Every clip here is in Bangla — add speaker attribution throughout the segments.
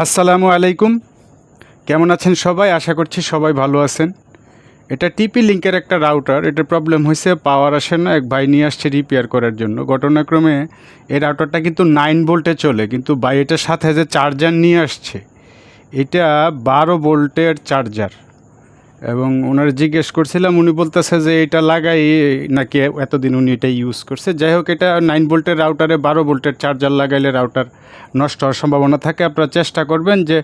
Speaker 1: আসসালামু আলাইকুম। কেমন আছেন সবাই? আশা করছি সবাই ভালো আছেন। এটা টিপি লিঙ্কের একটা রাউটার। এটা প্রবলেম হয়েছে পাওয়ার আসে না। এক ভাই নিয়ে আসছে রিপেয়ার করার জন্য। ঘটনাক্রমে এই রাউটারটা কিন্তু নাইন ভোল্টে চলে, কিন্তু বাই এটার সাথে যে চার্জার নিয়ে আসছে, এটা বারো ভোল্টের চার্জার। এবং ওনার জিজ্ঞেস করছিলাম, উনি বলতেছে যে এটা লাগাই নাকি এতদিন উনি এটা ইউজ করছে। যাই হোক, এটা নাইন ভোল্টের রাউটারে বারো ভোল্টের চার্জার লাগাইলে রাউটার নষ্ট হওয়ার সম্ভাবনা থাকে। আপনারা চেষ্টা করবেন যে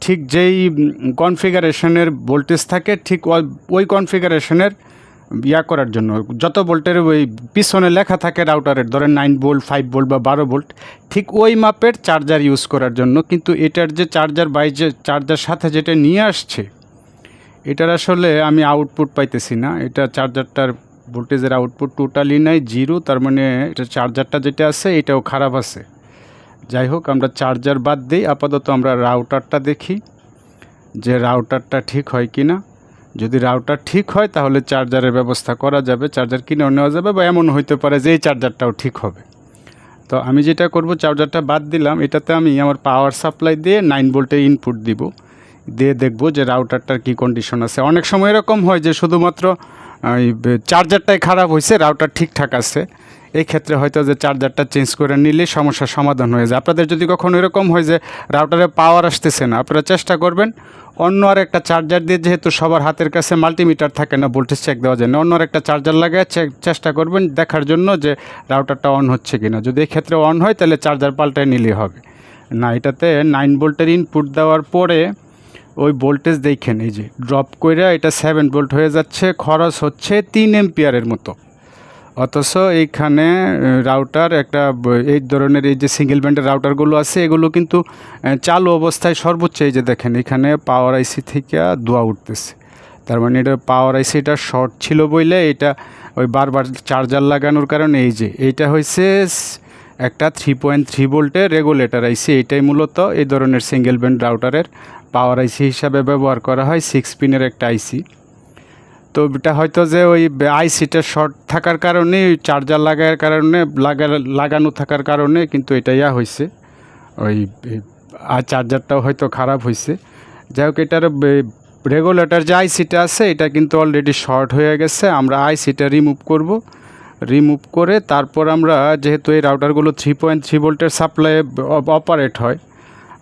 Speaker 1: ঠিক যেই কনফিগারেশনের ভোল্টেজ থাকে, ঠিক ওই- কনফিগারেশনের ইয়া করার জন্য। যত ভোল্টের ওই পিছনে লেখা থাকে রাউটারের ধরেন নাইন ভোল্ট ফাইভ ভোল্ট বা বারো ভোল্ট ঠিক ওই মাপের চার্জার ইউজ করার জন্য। কিন্তু এটার যে চার্জার বাই যে চার্জার সাথে যেটা নিয়ে আসছে এটার আসলে আমি আউটপুট পাইতেছি না। এটা চার্জারটার ভোল্টেজের আউটপুট টোটালি নাই জিরো তার মানে এটা চার্জারটা যেটা আছে, এটাও খারাপ আছে। যাই হোক, আমরা চার্জার বাদ দিই, আপাতত আমরা রাউটারটা দেখি, যে রাউটারটা ঠিক হয় কি না যদি রাউটার ঠিক হয়, তাহলে চার্জারের ব্যবস্থা করা যাবে। চার্জার কিনেও নেওয়া যাবে, বা এমন হইতে পারে যে এই চার্জারটাও ঠিক হবে। তো আমি যেটা করব চার্জারটা বাদ দিলাম। এটাতে আমি আমার পাওয়ার সাপ্লাই দিয়ে নাইন ভোল্টের ইনপুট দিব। দিয়ে দেখব যে রাউটারটার কী কন্ডিশন আছে। অনেক সময় এরকম হয় যে শুধুমাত্র চার্জারটাই খারাপ হয়েছে রাউটার ঠিকঠাক আছে। এই ক্ষেত্রে হয়তো যে চার্জারটা চেঞ্জ করে নিলে সমস্যার সমাধান হয়ে যায়। আপনাদের যদি কখনো এরকম হয় যে রাউটারে পাওয়ার আসতেছে না, আপনারা চেষ্টা করবেন অন্য আর একটা চার্জার দিয়ে, যেহেতু সবার হাতের কাছে মাল্টিমিটার থাকে না ভোল্টেজ চেক দেওয়া যায় না, অন্য আর একটা চার্জার চেক চেষ্টা করবেন দেখার জন্য যে রাউটারটা অন হচ্ছে কিনা। যদি এই ক্ষেত্রে অন হয়, তাহলে চার্জার পাল্টায় নিলেই হবে। না, এটাতে নাইন ভোল্টের ইনপুট দেওয়ার পরে ওই ভোল্টেজ দেখেন, এই যে ড্রপ করে এটা সেভেন ভোল্ট হয়ে যাচ্ছে, খরচ হচ্ছে তিন এম্পিয়ারের মতো। অথচ এইখানে রাউটার একটা, এই ধরনের এই যে সিঙ্গেল ব্যান্ডের রাউটারগুলো আছে, এগুলো কিন্তু চালু অবস্থায় সর্বোচ্চ এই যে দেখেন, এখানে পাওয়ার আইসি থেকে ধোয়া উঠতেছে। তার মানে এটা পাওয়ার আইসিটা শর্ট ছিল বইলে এটা ওই বারবার চার্জার লাগানোর কারণে এই যে, এইটা হয়েছে একটা থ্রি পয়েন্ট থ্রি ভোল্টের রেগুলেটর আইসি এটাই মূলত এই ধরনের সিঙ্গেল ব্যান্ড রাউটারের পাওয়ার আইসি হিসাবে ব্যবহার করা হয় সিক্স পিনের একটা আইসি তো এটা হয়তো যে ওই আইসিটা শর্ট থাকার কারণে চার্জার লাগার কারণে, লাগা, লাগানো থাকার কারণে কিন্তু এটা ইয়া হয়েছে ওই আর চার্জারটাও হয়তো খারাপ হয়েছে যাই হোক এটার রেগুলেটর যে আইসিটা আছে, এটা কিন্তু অলরেডি শর্ট হয়ে গেছে। আমরা আইসিটা রিমুভ করব। রিমুভ করে তারপর আমরা যেহেতু এই রাউটারগুলো থ্রি পয়েন্ট থ্রি ভোল্টের সাপ্লাই অপারেট হয়,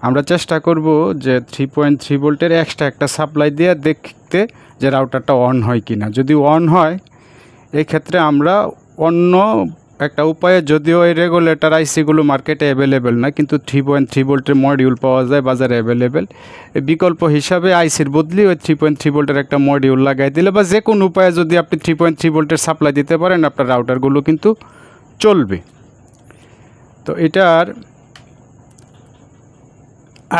Speaker 1: আমরা চেষ্টা করব যে থ্রি পয়েন্ট থ্রি ভোল্টের এক্সট্রা একটা সাপ্লাই দিয়ে দেখতে যে রাউটারটা অন হয় কি না যদি অন হয়, এক্ষেত্রে আমরা অন্য একটা উপায়ে যদিও এই রেগুলেটর আইসিগুলো মার্কেটে অ্যাভেলেবেল না, কিন্তু থ্রি পয়েন্ট থ্রি ভোল্টের মডিউল পাওয়া যায়, বাজারে অ্যাভেলেবেল বিকল্প হিসাবে আইসির বদলি ওই থ্রি পয়েন্ট থ্রি ভোল্টের একটা মডিউল লাগাই দিলে বা যে কোনো উপায়ে যদি আপনি থ্রি পয়েন্ট থ্রি ভোল্টের সাপ্লাই দিতে পারেন, আপনার রাউটারগুলো কিন্তু চলবে। তো এটার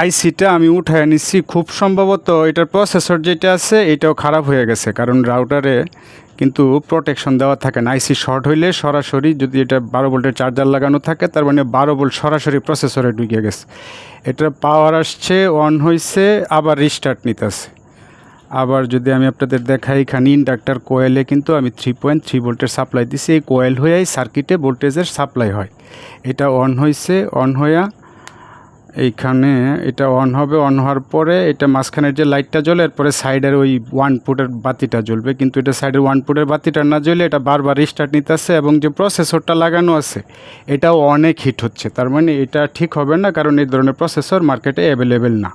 Speaker 1: আইসিটা আমি উঠায় নিচ্ছি খুব সম্ভবত এটার প্রসেসর যেটা আছে, এটাও খারাপ হয়ে গেছে, কারণ রাউটারে কিন্তু প্রোটেকশন দেওয়া থাকে না। আইসি শর্ট হইলে সরাসরি যদি এটা বারো ভোল্টের চার্জার লাগানো থাকে, তার মানে বারো ভোল্ট সরাসরি প্রসেসরে ঢুকে গেছে। এটার পাওয়ার আসছে অন হয়েছে আবার রিস্টার্ট নিতেছে। আবার যদি আমি আপনাদের দেখাই, এখানে ইন্ডাক্টর কোয়েলে কিন্তু আমি থ্রি পয়েন্ট থ্রি ভোল্টের সাপ্লাই দিছি। এই কোয়েল হয়েই সার্কিটে ভোল্টেজের সাপ্লাই হয়। এটা অন হয়েছে অন হইয়া এইখানে এটা অন হবে অন হওয়ার পরে এটা মাঝখানের যে লাইটটা জ্বলে, এরপরে সাইডের ওই ওয়ান ফুটের বাতিটা জ্বলবে। কিন্তু এটা সাইডের ওয়ান ফুটের বাতিটা না জ্বলে এটা বারবার রিস্টার্ট নিতে আসে এবং যে প্রসেসরটা লাগানো আছে, এটাও অনেক হিট হচ্ছে। তার মানে এটা ঠিক হবে না, কারণ এই ধরনের প্রসেসর মার্কেটে অ্যাভেলেবেল না।